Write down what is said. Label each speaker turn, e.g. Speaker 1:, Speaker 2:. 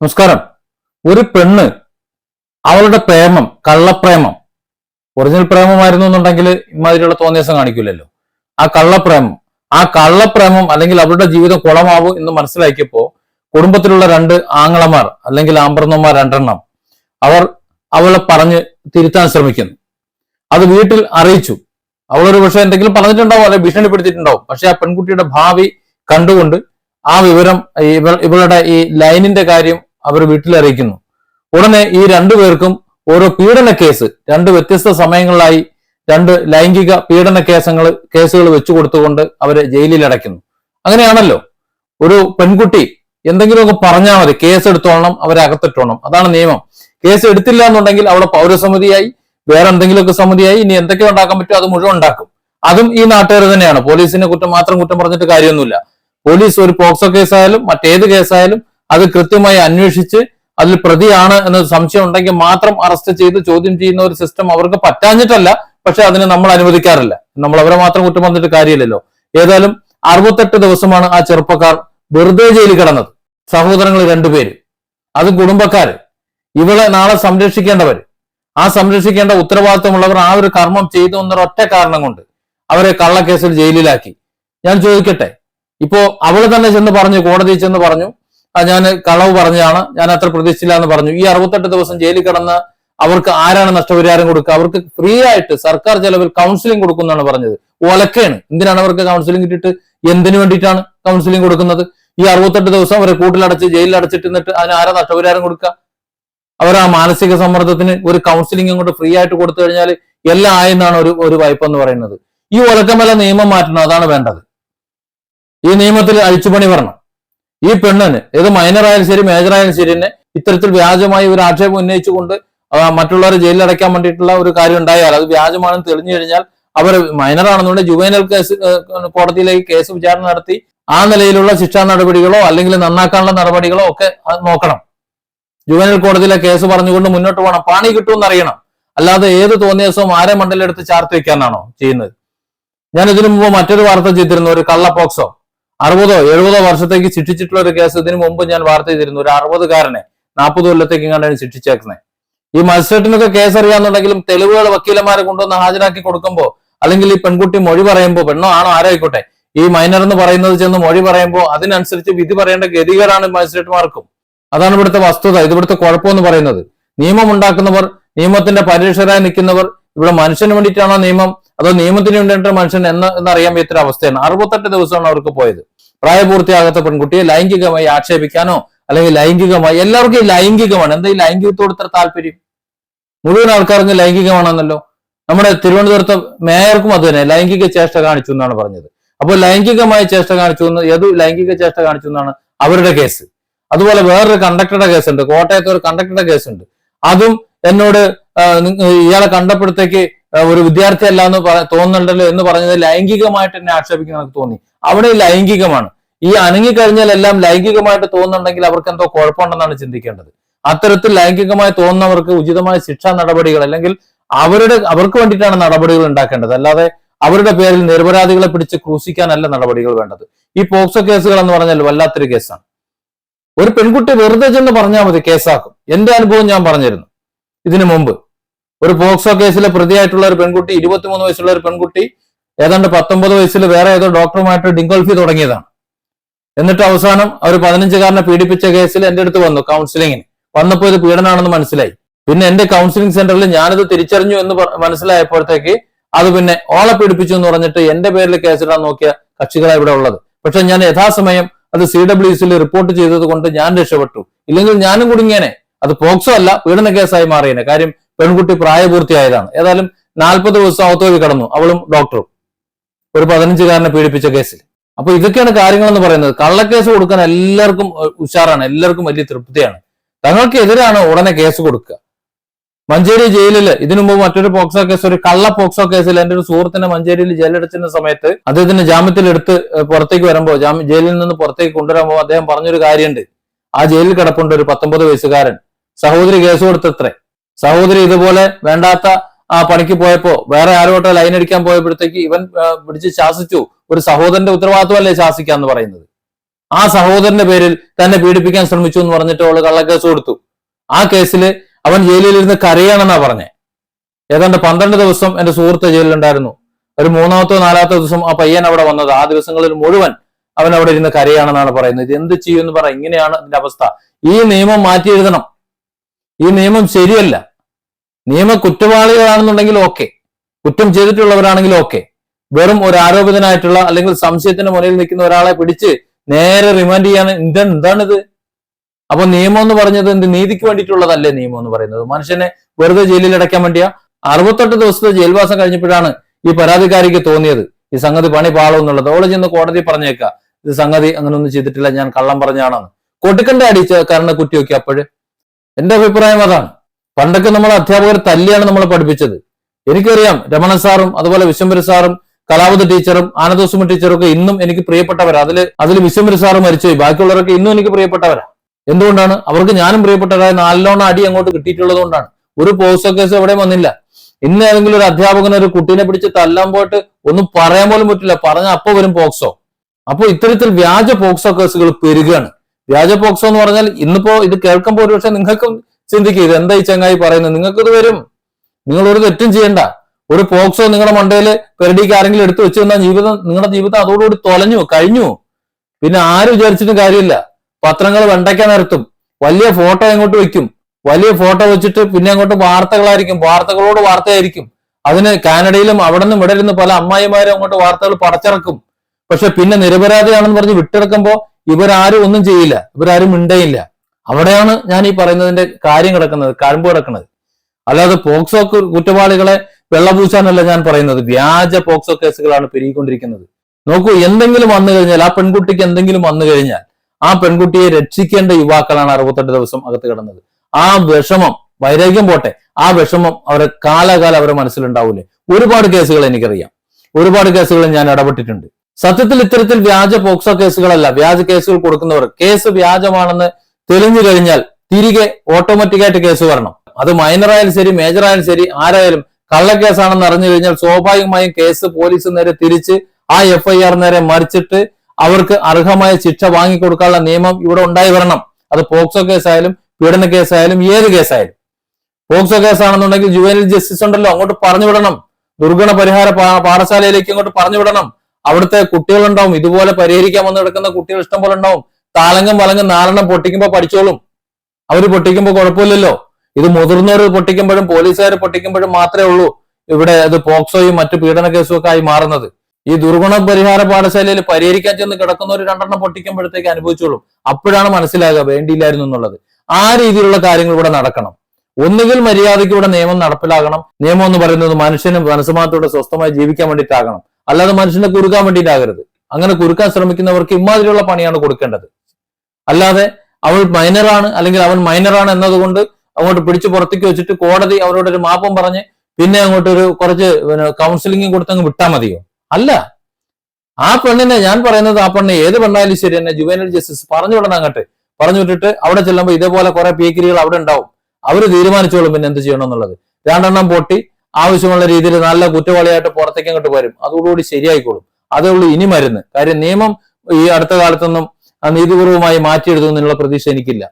Speaker 1: നമസ്കാരം. ഒരു പെണ്ണ് അവളുടെ പ്രേമം കള്ളപ്രേമം ഒറിജിനൽ പ്രേമമായിരുന്നു എന്നുണ്ടെങ്കിൽ ഇമാതിരിയുള്ള തോന്നിയസം കാണിക്കില്ലല്ലോ ആ കള്ളപ്രേമം ആ കള്ളപ്രേമം അല്ലെങ്കിൽ അവരുടെ ജീവിതം കുളമാവൂ എന്ന് മനസ്സിലാക്കിയപ്പോ കുടുംബത്തിലുള്ള രണ്ട് ആങ്ങളമാർ അല്ലെങ്കിൽ ആമ്പർന്നമാർ രണ്ടെണ്ണം അവർ അവളെ പറഞ്ഞ് തിരുത്താൻ ശ്രമിക്കുന്നു. അത് വീട്ടിൽ അറിയിച്ചു. അവളൊരു പക്ഷെ എന്തെങ്കിലും പറഞ്ഞിട്ടുണ്ടാവും അല്ലെ ഭീഷണിപ്പെടുത്തിയിട്ടുണ്ടാവും. പക്ഷെ ആ പെൺകുട്ടിയുടെ ഭാവി കണ്ടുകൊണ്ട് ആ വിവരം ഇവളുടെ ഈ ലൈനിന്റെ കാര്യം അവർ വീട്ടിൽ അറിയിക്കുന്നു ഉടനെ ഈ രണ്ടു പേർക്കും ഓരോ പീഡന കേസ് രണ്ട് വ്യത്യസ്ത സമയങ്ങളിലായി രണ്ട് ലൈംഗിക പീഡന കേസങ്ങൾ കേസുകൾ വെച്ചു കൊടുത്തുകൊണ്ട് അവരെ ജയിലിൽ അടയ്ക്കുന്നു. അങ്ങനെയാണല്ലോ. ഒരു പെൺകുട്ടി എന്തെങ്കിലുമൊക്കെ പറഞ്ഞാൽ മതി കേസ് എടുത്തോളണം അവരെ അകത്തിട്ടോണം. അതാണ് നിയമം. കേസ് എടുത്തില്ല എന്നുണ്ടെങ്കിൽ അവിടെ പൗരസമിതിയായി വേറെ എന്തെങ്കിലുമൊക്കെ സമിതിയായി ഇനി എന്തൊക്കെ ഉണ്ടാക്കാൻ പറ്റുമോ അത് മുഴുവൻ ഉണ്ടാക്കും. അതും ഈ നാട്ടുകാർ തന്നെയാണ്. പോലീസിനെ കുറ്റം മാത്രം കുറ്റം പറഞ്ഞിട്ട് കാര്യമൊന്നുമില്ല. പോലീസ് ഒരു പോക്സോ കേസായാലും മറ്റേത് കേസായാലും അത് കൃത്യമായി അന്വേഷിച്ച് അതിൽ പ്രതിയാണ് എന്ന് സംശയം ഉണ്ടെങ്കിൽ മാത്രം അറസ്റ്റ് ചെയ്ത് ചോദ്യം ചെയ്യുന്ന ഒരു സിസ്റ്റം അവർക്ക് പറ്റാഞ്ഞിട്ടല്ല പക്ഷെ അതിന് നമ്മൾ അനുവദിക്കാറില്ല. നമ്മൾ അവരെ മാത്രം കുറ്റം വന്നിട്ട് കാര്യമില്ലല്ലോ. ഏതായാലും അറുപത്തെട്ട് ദിവസമാണ് ആ ചെറുപ്പക്കാർ വെറുതെ ജയിലിൽ കിടന്നത്. സഹോദരങ്ങൾ രണ്ടുപേര്. അത് കുടുംബക്കാര്. ഇവളെ നാളെ സംരക്ഷിക്കേണ്ടവർ ആ സംരക്ഷിക്കേണ്ട ഉത്തരവാദിത്വമുള്ളവർ ആ ഒരു കർമ്മം ചെയ്തു എന്നൊരൊറ്റ കാരണം കൊണ്ട് അവരെ കള്ളക്കേസിൽ ജയിലിലാക്കി. ഞാൻ ചോദിക്കട്ടെ ഇപ്പോ അവൾ തന്നെ ചെന്ന് പറഞ്ഞു കോടതി ചെന്ന് പറഞ്ഞു "ആ, ഞാൻ കളവ് പറഞ്ഞതാണ്. ഞാൻ അത്ര പ്രതീക്ഷിച്ചില്ല എന്ന് പറഞ്ഞു. ഈ അറുപത്തെട്ട് ദിവസം ജയിലിൽ കിടന്ന് അവർക്ക് ആരാണ് നഷ്ടപരിഹാരം കൊടുക്കുക? അവർക്ക് ഫ്രീ ആയിട്ട് സർക്കാർ ചെലവിൽ കൗൺസിലിംഗ് കൊടുക്കുന്നതാണ് പറഞ്ഞത്. ഒലക്കയാണ്. എന്തിനാണ് അവർക്ക് കൗൺസിലിംഗ് കിട്ടിയിട്ട്? എന്തിനു വേണ്ടിയിട്ടാണ് കൗൺസിലിംഗ് കൊടുക്കുന്നത്? ഈ അറുപത്തെട്ട് ദിവസം അവരെ കൂട്ടിലടച്ച് ജയിലിൽ അടച്ചിട്ട് നിന്നിട്ട് അതിന് ആരാ നഷ്ടപരിഹാരം കൊടുക്കുക? അവർ ആ മാനസിക സമ്മർദ്ദത്തിന് ഒരു കൗൺസിലിംഗ് അങ്ങോട്ട് ഫ്രീ ആയിട്ട് കൊടുത്തു കഴിഞ്ഞാൽ എല്ലാം ആയെന്നാണ് ഒരു ഒരു വായ്പ എന്ന് പറയുന്നത്. ഈ ഒലക്കമല നിയമം മാറ്റണം. അതാണ് വേണ്ടത്. ഈ നിയമത്തിൽ അഴിച്ചുപണി വരണം. ഈ പെണ്ണിന് ഏത് മൈനർ ആയാലും ശരി മേജർ ആയാലും ശരി തന്നെ ഇത്തരത്തിൽ വ്യാജമായി ഒരു ആക്ഷേപം ഉന്നയിച്ചുകൊണ്ട് മറ്റുള്ളവരെ ജയിലിൽ അടയ്ക്കാൻ വേണ്ടിയിട്ടുള്ള ഒരു കാര്യം ഉണ്ടായാൽ അത് വ്യാജമാണെന്ന് തെളിഞ്ഞു കഴിഞ്ഞാൽ അവർ മൈനർ ആണെന്നുണ്ടെങ്കിൽ ജുവൈനൽ കേസ് കോടതിയിലേക്ക് കേസ് വിചാരണ നടത്തി ആ നിലയിലുള്ള ശിക്ഷാ നടപടികളോ അല്ലെങ്കിൽ നന്നാക്കാനുള്ള നടപടികളോ ഒക്കെ നോക്കണം. ജുവൈനൽ കോടതിയിലെ കേസ് പറഞ്ഞുകൊണ്ട് മുന്നോട്ട് പോകണം. പണി കിട്ടുമെന്ന് അറിയണം. അല്ലാതെ ഏത് തോന്നിയ ദിവസവും ആരെ മണ്ടലെടുത്ത് ചാർത്തി വെക്കാനാണോ ചെയ്യുന്നത്? ഞാൻ ഇതിനു മുമ്പ് മറ്റൊരു വാർത്ത ചെയ്തിരുന്നു ഒരു കള്ള പോക്സോ അറുപതോ എഴുപതോ വർഷത്തേക്ക് ശിക്ഷിച്ചിട്ടുള്ള ഒരു കേസ് ഇതിനു മുമ്പ് ഞാൻ വാർത്ത ചെയ്തിരുന്നു. ഒരു അറുപതുകാരനെ നാൽപ്പത് കൊല്ലത്തേക്ക് കണ്ടാണ് ശിക്ഷിച്ചേക്കുന്നത്. ഈ മജിസ്ട്രേറ്റിനൊക്കെ കേസ് അറിയാന്നുണ്ടെങ്കിലും തെളിവുകൾ വക്കീലന്മാരെ കൊണ്ടുവന്ന് ഹാജരാക്കി കൊടുക്കുമ്പോൾ അല്ലെങ്കിൽ ഈ പെൺകുട്ടി മൊഴി പറയുമ്പോൾ പെണ്ണോ ആണോ ആരായിക്കോട്ടെ ഈ മൈനർ എന്ന് പറയുന്നത് ചെന്ന് മൊഴി പറയുമ്പോൾ അതിനനുസരിച്ച് വിധി പറയേണ്ട ഗതികേടാണ് മജിസ്ട്രേറ്റ്മാർക്കും അതാണ് ഇവിടുത്തെ വസ്തുത. ഇത് ഇവിടുത്തെ കുഴപ്പമെന്ന് പറയുന്നത്. നിയമം ഉണ്ടാക്കുന്നവർ നിയമത്തിന്റെ പരീക്ഷരായി നിൽക്കുന്നവർ ഇവിടെ മനുഷ്യന് വേണ്ടിയിട്ടാണോ നിയമം? അതോ നിയമത്തിന് വേണ്ടിയിട്ട് മനുഷ്യൻ എന്ന് എന്നറിയാൻ വയ്യാത്തൊരു അവസ്ഥയാണ്. അറുപത്തെട്ട് ദിവസമാണ് അവർക്ക് പോയത്. പ്രായപൂർത്തിയാകാത്ത പെൺകുട്ടിയെ ലൈംഗികമായി ആക്ഷേപിക്കാനോ അല്ലെങ്കിൽ ലൈംഗികമായി എല്ലാവർക്കും ഈ ലൈംഗികമാണ്. എന്താ ഈ ലൈംഗികത്തോട് ഇത്ര താല്പര്യം? മുഴുവൻ ആൾക്കാർക്കും ലൈംഗികമാണെന്നല്ലോ. നമ്മുടെ തിരുവനന്തപുരത്ത് മേയർക്കും അത് തന്നെ. ലൈംഗിക ചേഷ്ട കാണിച്ചു എന്നാണ് പറഞ്ഞത്. അപ്പോൾ ലൈംഗികമായ ചേഷ്ട കാണിച്ചു എന്ന് ഏത് ലൈംഗിക ചേഷ്ട കാണിച്ചു എന്നാണ് അവരുടെ കേസ്. അതുപോലെ വേറൊരു കണ്ടക്ടറുടെ കേസുണ്ട്. കോട്ടയത്തെ ഒരു കണ്ടക്ടറുടെ കേസുണ്ട്. അതും എന്നോട് ഇയാളെ കണ്ടപ്പോഴത്തേക്ക് ഒരു വിദ്യാർത്ഥി അല്ല എന്ന് തോന്നുന്നുണ്ടല്ലോ എന്ന് പറഞ്ഞത് ലൈംഗികമായിട്ട് എന്നെ ആക്ഷേപിക്കുന്ന തോന്നി. അവിടെ ലൈംഗികമാണ്. ഈ അനങ്ങിക്കഴിഞ്ഞാൽ എല്ലാം ലൈംഗികമായിട്ട് തോന്നുന്നുണ്ടെങ്കിൽ അവർക്ക് എന്തോ കുഴപ്പമുണ്ടെന്നാണ് ചിന്തിക്കേണ്ടത്. അത്തരത്തിൽ ലൈംഗികമായി തോന്നുന്നവർക്ക് ഉചിതമായ ശിക്ഷാ നടപടികൾ അല്ലെങ്കിൽ അവരുടെ അവർക്ക് വേണ്ടിയിട്ടാണ് നടപടികൾ ഉണ്ടാക്കേണ്ടത്. അല്ലാതെ അവരുടെ പേരിൽ നിരപരാധികളെ പിടിച്ച് ക്രൂശിക്കാനല്ല നടപടികൾ വേണ്ടത്. ഈ പോക്സോ കേസുകൾ എന്ന് പറഞ്ഞാൽ വല്ലാത്തൊരു കേസാണ്. ഒരു പെൺകുട്ടി വെറുതെ ചെന്ന് പറഞ്ഞാൽ മതി കേസാക്കും. എന്റെ അനുഭവം ഞാൻ പറഞ്ഞിരുന്നു. ഇതിനു മുമ്പ്. ഒരു പോക്സോ കേസിലെ പ്രതിയായിട്ടുള്ള ഒരു പെൺകുട്ടി ഇരുപത്തിമൂന്ന് വയസ്സുള്ള ഒരു പെൺകുട്ടി ഏതാണ്ട് പത്തൊമ്പത് വയസ്സിൽ വേറെ ഏതോ ഡോക്ടറുമായിട്ട് ഡിങ്കോൾഫി തുടങ്ങിയതാണ്. എന്നിട്ട് അവസാനം അവർ പതിനഞ്ചുകാരനെ പീഡിപ്പിച്ച കേസിൽ എന്റെ അടുത്ത് വന്നു കൗൺസിലിങ്ങിന് വന്നപ്പോൾ ഇത് പീഡനാണെന്ന് മനസ്സിലായി. പിന്നെ എന്റെ കൗൺസിലിംഗ് സെന്ററിൽ ഞാനിത് തിരിച്ചറിഞ്ഞു എന്ന് മനസ്സിലായപ്പോഴത്തേക്ക് അത് പിന്നെ ഓളെ പീഡിപ്പിച്ചു എന്ന് പറഞ്ഞിട്ട് എന്റെ പേരിൽ കേസിടാൻ നോക്കിയ കക്ഷികളാണ് ഇവിടെ ഉള്ളത്. പക്ഷെ ഞാൻ യഥാസമയം അത് സി ഡബ്ല്യു സിയിൽ റിപ്പോർട്ട് ചെയ്തത് കൊണ്ട് ഞാൻ രക്ഷപ്പെട്ടു. ഇല്ലെങ്കിൽ ഞാനും കുടുങ്ങിയേനെ. അത് പോക്സോ അല്ല പീഡന കേസായി മാറിയേനെ. കാര്യം പെൺകുട്ടി പ്രായപൂർത്തിയായതാണ്. ഏതായാലും നാൽപ്പത് ദിവസം ഔത്തോവി കടന്നു. അവളും ഡോക്ടറും ഒരു പതിനഞ്ചുകാരനെ പീഡിപ്പിച്ച കേസിൽ. അപ്പൊ ഇതൊക്കെയാണ് കാര്യങ്ങൾ എന്ന് പറയുന്നത്. കള്ളക്കേസ് കൊടുക്കാൻ എല്ലാവർക്കും ഉഷാറാണ്. എല്ലാവർക്കും വലിയ തൃപ്തിയാണ്. തങ്ങൾക്ക് എതിരാണ് ഉടനെ കേസ് കൊടുക്കുക. മഞ്ചേരി ജയിലിൽ ഇതിനു മുമ്പ് മറ്റൊരു പോക്സോ കേസ് ഒരു കള്ള പോക്സോ കേസിൽ എന്റെ ഒരു സുഹൃത്തിനെ മഞ്ചേരിയിൽ ജയിലടച്ചിരുന്ന സമയത്ത് അദ്ദേഹത്തിന് ജാമ്യത്തിൽ എടുത്ത് പുറത്തേക്ക് വരുമ്പോൾ ജാമ്യ ജയിലിൽ നിന്ന് പുറത്തേക്ക് കൊണ്ടുവരുമ്പോൾ അദ്ദേഹം പറഞ്ഞൊരു കാര്യമുണ്ട്. ആ ജയിലിൽ കിടപ്പുണ്ട് ഒരു പത്തൊമ്പത് വയസ്സുകാരൻ. സഹോദരി കേസ് കൊടുത്തത്രേ. സഹോദരി ഇതുപോലെ വേണ്ടാത്ത ആ പണിക്ക് പോയപ്പോ വേറെ ആരോട്ട് ലൈൻ അടിക്കാൻ പോയപ്പോഴത്തേക്ക് ഇവൻ പിടിച്ച് ശാസിച്ചു. ഒരു സഹോദരന്റെ ഉത്തരവാദിത്വമല്ലേ ശാസിക്കാന്ന് പറയുന്നത്. ആ സഹോദരന്റെ പേരിൽ തന്നെ പീഡിപ്പിക്കാൻ ശ്രമിച്ചു എന്ന് പറഞ്ഞിട്ട് അവൾ കള്ളക്കേസ് കൊടുത്തു. ആ കേസിൽ അവൻ ജയിലിലിരുന്ന് കരയാണെന്നാ പറഞ്ഞേ. ഏതാണ്ട് പന്ത്രണ്ട് ദിവസം എന്റെ സുഹൃത്ത് ജയിലിലുണ്ടായിരുന്നു. ഒരു മൂന്നാമത്തോ നാലാമത്തോ ദിവസം ആ പയ്യൻ അവിടെ വന്നത്. ആ ദിവസങ്ങളിൽ മുഴുവൻ അവൻ അവിടെ ഇരുന്ന് കരയാണെന്നാണ് പറയുന്നത്. ഇത് എന്ത് ചെയ്യുമെന്ന് പറ ഇങ്ങനെയാണ് അതിന്റെ അവസ്ഥ. ഈ നിയമം മാറ്റി എഴുതണം ഈ നിയമം ശരിയല്ല. നിയമ കുറ്റവാളികളാണെന്നുണ്ടെങ്കിൽ ഓക്കെ കുറ്റം ചെയ്തിട്ടുള്ളവരാണെങ്കിൽ ഓക്കെ വെറും ഒരു ആരോപിതനായിട്ടുള്ള അല്ലെങ്കിൽ സംശയത്തിന്റെ മുന്നിൽ നിൽക്കുന്ന ഒരാളെ പിടിച്ച് നേരെ റിമാൻഡ് ചെയ്യാൻ എന്താണ് എന്താണിത്? അപ്പൊ നിയമം എന്ന് പറഞ്ഞത് എന്ത് നീതിക്ക് വേണ്ടിയിട്ടുള്ളതല്ലേ നിയമം എന്ന് പറയുന്നത്? മനുഷ്യനെ വെറുതെ ജയിലിൽ അടയ്ക്കാൻ വേണ്ടിയാ? അറുപത്തെട്ട് ദിവസത്തെ ജയിൽവാസം കഴിഞ്ഞപ്പോഴാണ് ഈ പരാതിക്കാരിക്ക് തോന്നിയത്. ഈ സംഗതി പണി പാളും എന്നുള്ളത്. ചെന്ന് കോടതി പറഞ്ഞേക്കാം. ഇത് സംഗതി അങ്ങനെ ഒന്നും ചെയ്തിട്ടില്ല ഞാൻ കള്ളം പറഞ്ഞാണെന്ന് കൊടുക്കണ്ട അടിച്ച കുറ്റി നോക്കി അപ്പോഴ്. എന്റെ അഭിപ്രായം അതാണ്. പണ്ടൊക്കെ നമ്മൾ അധ്യാപകർ തല്ലിയാണ് നമ്മൾ പഠിപ്പിച്ചത്. എനിക്കറിയാം രമണ സാറും അതുപോലെ വിശ്വംബര സാറും കലാവതി ടീച്ചറും ആനന്ദോസുമ ടീച്ചറും ഒക്കെ ഇന്നും എനിക്ക് പ്രിയപ്പെട്ടവരാ. അതിൽ അതിൽ വിശ്വംബര സാറ് മരിച്ചുപോയി. ബാക്കിയുള്ളവരൊക്കെ ഇന്നും എനിക്ക് പ്രിയപ്പെട്ടവരാ. എന്തുകൊണ്ടാണ്? അവർക്ക് ഞാനും പ്രിയപ്പെട്ടവരായ നാലിലോണം അടി അങ്ങോട്ട് കിട്ടിയിട്ടുള്ളത് കൊണ്ടാണ്. ഒരു പോസ്റ്റോ കേസ് എവിടെയും വന്നില്ല. ഇന്ന് ഏതെങ്കിലും ഒരു അധ്യാപകൻ ഒരു കുട്ടീനെ പിടിച്ച് തല്ലാൻ പോയിട്ട് ഒന്നും പറയാൻ പോലും പറ്റില്ല. പറഞ്ഞ അപ്പൊ വരും പോക്സോ. അപ്പൊ ഇത്തരത്തിൽ വ്യാജ പോക്സോ കേസുകൾ പെരുകയാണ് വ്യാജ പോക്സോ എന്ന് പറഞ്ഞാൽ ഇന്നിപ്പോ ഇത് കേൾക്കുമ്പോൾ ഒരുപക്ഷെ നിങ്ങൾക്കും ചിന്തിക്കുക ഇത് എന്താ ഈ ചങ്ങായി പറയുന്നത്? നിങ്ങൾക്ക് ഇത് വരും. നിങ്ങൾ ഒരു തെറ്റും ചെയ്യണ്ട. ഒരു പോക്സോ നിങ്ങളുടെ മണ്ടയിൽ പെരടിക്ക് ആരെങ്കിലും എടുത്തു വെച്ച് തന്നാൽ ജീവിതം നിങ്ങളുടെ ജീവിതം അതോടുകൂടി തൊലഞ്ഞു കഴിഞ്ഞു. പിന്നെ ആരും വിചാരിച്ചിട്ടും കാര്യമില്ല. പത്രങ്ങൾ വെണ്ടയ്ക്കാൻ നിർത്തും വലിയ ഫോട്ടോ അങ്ങോട്ട് വെക്കും വലിയ ഫോട്ടോ വെച്ചിട്ട് പിന്നെ അങ്ങോട്ട് വാർത്തകളായിരിക്കും. വാർത്തകളോട് വാർത്തയായിരിക്കും. അതിന് കാനഡയിലും അവിടെ നിന്നും ഇവിടെ ഇരുന്ന് പല അമ്മായിമാരും അങ്ങോട്ട് വാർത്തകൾ പടച്ചിറക്കും. പക്ഷെ പിന്നെ നിരപരാധിയാണെന്ന് പറഞ്ഞ് വിട്ടിറക്കുമ്പോ ഇവരാരും ഒന്നും ചെയ്യില്ല. ഇവരാരും മിണ്ടയില്ല. അവിടെയാണ് ഞാൻ ഈ പറയുന്നതിന്റെ കാര്യം കിടക്കുന്നത് കഴമ്പ് കിടക്കുന്നത്. അല്ലാതെ പോക്സോ കുറ്റവാളികളെ വെള്ളപൂശാനല്ല ഞാൻ പറയുന്നത്. വ്യാജ പോക്സോ കേസുകളാണ് പെരുകിക്കൊണ്ടിരിക്കുന്നത്. നോക്കൂ എന്തെങ്കിലും വന്നു കഴിഞ്ഞാൽ ആ പെൺകുട്ടിക്ക് എന്തെങ്കിലും വന്നു കഴിഞ്ഞാൽ ആ പെൺകുട്ടിയെ രക്ഷിക്കേണ്ട യുവാക്കളാണ് അറുപത്തെട്ട് ദിവസം അകത്ത് കിടന്നത്. ആ വിഷമം വൈരാഗ്യം പോട്ടെ ആ വിഷമം അവരെ കാലാകാലം അവരുടെ മനസ്സിലുണ്ടാവൂലേ? ഒരുപാട് കേസുകൾ എനിക്കറിയാം. ഒരുപാട് കേസുകൾ ഞാൻ ഇടപെട്ടിട്ടുണ്ട്. സത്യത്തിൽ ഇത്തരത്തിൽ വ്യാജ പോക്സോ കേസുകളല്ല. വ്യാജ കേസുകൾ കൊടുക്കുന്നവർ. കേസ് വ്യാജമാണെന്ന് തെളിഞ്ഞു കഴിഞ്ഞാൽ തിരികെ ഓട്ടോമാറ്റിക്കായിട്ട് കേസ് വരണം. അത് മൈനർ ആയാലും ശരി മേജർ ആയാലും ശരി ആരായാലും കള്ളക്കേസാണെന്ന് അറിഞ്ഞു കഴിഞ്ഞാൽ സ്വാഭാവികമായും കേസ് പോലീസ് നേരെ തിരിച്ച് ആ എഫ് ഐ ആർ നേരെ മറിച്ചിട്ട് അവർക്ക് അർഹമായ ശിക്ഷ വാങ്ങിക്കൊടുക്കാനുള്ള നിയമം ഇവിടെ ഉണ്ടായി വരണം. അത് പോക്സോ കേസായാലും പീഡന കേസായാലും ഏത് കേസായാലും. പോക്സോ കേസാണെന്നുണ്ടെങ്കിൽ ജുവനൽ ജസ്റ്റിസ് ഉണ്ടല്ലോ അങ്ങോട്ട് പറഞ്ഞു വിടണം. ദുർഗുണ പരിഹാര പാഠശാലയിലേക്ക് അങ്ങോട്ട് പറഞ്ഞു വിടണം. അവിടുത്തെ കുട്ടികളുണ്ടാവും ഇതുപോലെ പരിഹരിക്കാൻ വന്ന് കിടക്കുന്ന കുട്ടികൾ ഇഷ്ടം പോലെ ഉണ്ടാവും. താളങ്കം വലങ്കം നാലെണ്ണം പൊട്ടിക്കുമ്പോൾ പഠിച്ചോളും. അവർ പൊട്ടിക്കുമ്പോൾ കുഴപ്പമില്ലല്ലോ. ഇത് മുതിർന്നവർ പൊട്ടിക്കുമ്പോഴും പോലീസുകാർ പൊട്ടിക്കുമ്പോഴും മാത്രമേ ഉള്ളൂ ഇവിടെ അത് പോക്സോയും മറ്റു പീഡന കേസും ഒക്കെ ആയി മാറുന്നത്. ഈ ദുർഗുണ പരിഹാര പാഠശാലയിൽ പരിഹരിക്കാൻ ചെന്ന് ഒരു രണ്ടെണ്ണം പൊട്ടിക്കുമ്പോഴത്തേക്ക് അനുഭവിച്ചോളും. അപ്പോഴാണ് മനസ്സിലാകുക വേണ്ടിയില്ലായിരുന്നു എന്നുള്ളത്. ആ രീതിയിലുള്ള കാര്യങ്ങൾ ഇവിടെ നടക്കണം. ഒന്നുകിൽ മര്യാദയ്ക്ക് ഇവിടെ നിയമം നടപ്പിലാകണം. നിയമം എന്ന് പറയുന്നത് മനുഷ്യനും മനസ്സുമാത്തോടെ സ്വസ്ഥമായി ജീവിക്കാൻ വേണ്ടിയിട്ടാകണം. അല്ലാതെ മനുഷ്യനെ കുറുക്കാൻ വേണ്ടിയിട്ടാകരുത്. അങ്ങനെ കുറുക്കാൻ ശ്രമിക്കുന്നവർക്ക് ഇമാതിരിയുള്ള പണിയാണ് കൊടുക്കേണ്ടത്. അല്ലാതെ അവൾ മൈനറാണ് അല്ലെങ്കിൽ അവൻ മൈനറാണ് എന്നതുകൊണ്ട് അങ്ങോട്ട് പിടിച്ചു പുറത്തേക്ക് വെച്ചിട്ട് കോടതി അവരോട് ഒരു മാപ്പും പറഞ്ഞ് പിന്നെ അങ്ങോട്ട് ഒരു കുറച്ച് കൗൺസിലിംഗും കൊടുത്തങ്ങ് വിട്ടാൽ മതിയോ? അല്ല. ആ പെണ്ണിനെ ഞാൻ പറയുന്നത് ആ പെണ്ണ് ഏത് പെണ്ണായാലും ശരി തന്നെ ജുവനൽ ജസ്റ്റിസ് പറഞ്ഞു വിടണം അങ്ങോട്ട്. പറഞ്ഞു വിട്ടിട്ട് അവിടെ ചെല്ലുമ്പോൾ ഇതേപോലെ കുറെ പീക്കിരികൾ അവിടെ ഉണ്ടാവും. അവർ തീരുമാനിച്ചോളും പിന്നെ എന്ത് ചെയ്യണം എന്നുള്ളത്. രണ്ടെണ്ണം പൊട്ടി ആവശ്യമുള്ള രീതിയിൽ നല്ല കുറ്റവാളിയായിട്ട് പുറത്തേക്ക് അങ്ങോട്ട് വരും. അതോടുകൂടി ശരിയായിക്കോളും. അതേ ഉള്ളൂ ഇനി മരുന്ന്. കാര്യം നിയമം ഈ അടുത്ത കാലത്തൊന്നും ആ മാറ്റിയെടുത്തു എന്നുള്ള പ്രതീക്ഷ എനിക്കില്ല.